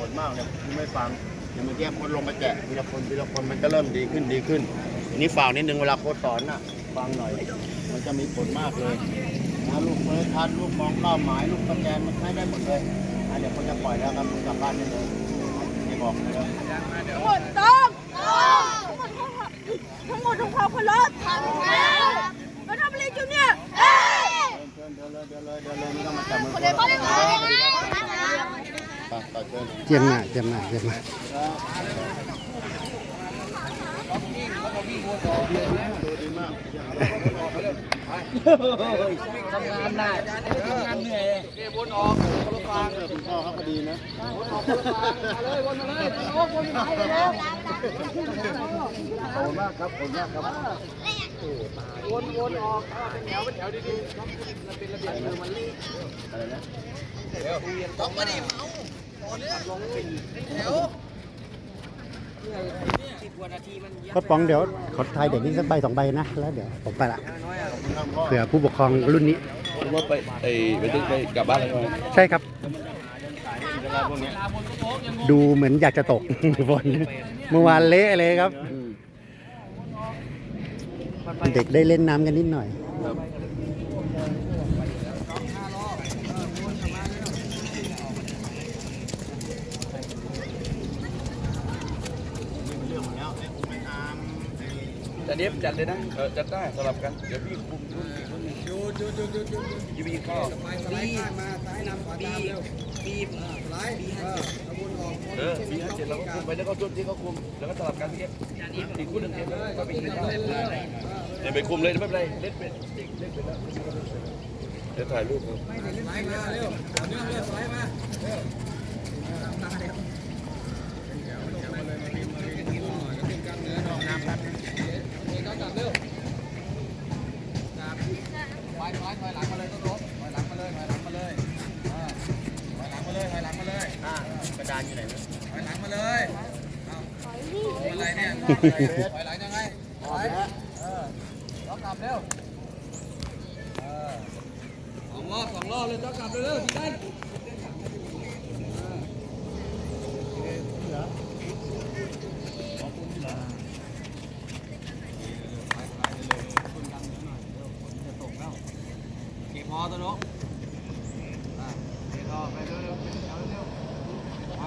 ผลมากเลยคุณไม่ฟังเดี๋ยวเมื่อกี้คนลงมาแจกทีละคนทีละคนมันก็เริ่มดีขึ้นดีขึ้นทีนี้ฝากนิดนึงเวลาโค้ชสอนน่ะฟังหน่อย มันจะมีผลมากเลยนะลูกเมล็ดพันลูกมองเป้าหมายลูกสแกนมันใช้ได้หมดเลยอะเดี๋ยวคนจะปล่อยแล้วครับกลับบ้านได้เลยไม่บอกเลยทั้งหมดต้องทั้งหมดทั้งความเคารพทำแล้วมาทำอะไรอยู่เนี่ยเอ้ย เดินเดินเลยเดินเลยเดินเลยไม่ต้องาจับมือคนเดียวเขาได้ไหมหน้าเจียมหน้าเจียมหน้าดูดีมากทำงานได้ทำงานเหนื่อยวนออกคนละฟางคุณพ่อเขาก็ดีนะเลยวนมาเลยโอ้วนมาเลยแล้วขอบคุณมากครับขอบคุณมากครับ วนวนออกเป็นแถวเป็นแถวดีๆต้องเป็นระเบียบมือมันรีบอะไรนะเดี๋ยวต้องมาดิเมาลงเนแถวสิบกว่านาทีมันก็ปองเดี๋ยวขอทายเด็กนี้สักใบสองใบนะ แล้วเดี๋ยวผมไปละเผื่อผู้ปกครองรุ่นนี้ว่าไปไอ้ไปไปกลับบ้านแล้วใช่ครับดูเหมือนอยากจะตกฝนเมื่อวานเละเลยครับ เด็กได้เล่นน้ำกันนิดหน่อยจัดเดฟจัดเลยนะเออจัดได้สลับกัน เดี๋ยวพี่คุมรุ่นอีกรุ่นหนึงหยุดหยุดหยุดหยุดหยุดยี่ปีข้าวสไลด์ข้างมาซ้ายนำขวาตามเร็วบีบสไลด์บีเออขบวนออกเออปีห้าเจ็ดเราก็คุมไปแล้วก็ชุดที่เขาคุมแล้วก็สลับกันพี่เอฟอีกคู่หนึ่งเอฟก็ไปกินข้ เดี๋ยวไปคุมเลยไม่เป็นไรเล่นเป็นเล่นเป็นแล้วเดี๋ยวถ่ายรูปสไลด์มาเร็วเอาเนื่อเร็วสไลด์มาเร็วตาเร็วจับเร็วจับไปถอยถอยหลังมาเลยต้รถถอยหลังมาเลยถอยหลังมาเลยถอยหลังมาเลยถอยหลังมาเลยอ่ากระดานอยู่ไหนวะถอยหลังมาเลยอะไรเนี่ยถอยหลังยังับเร็วสองรอบสองรอบเลยเจ้ากลับเร็วๆทีได้พอตัวนุ๊กเททอไปเร็วๆ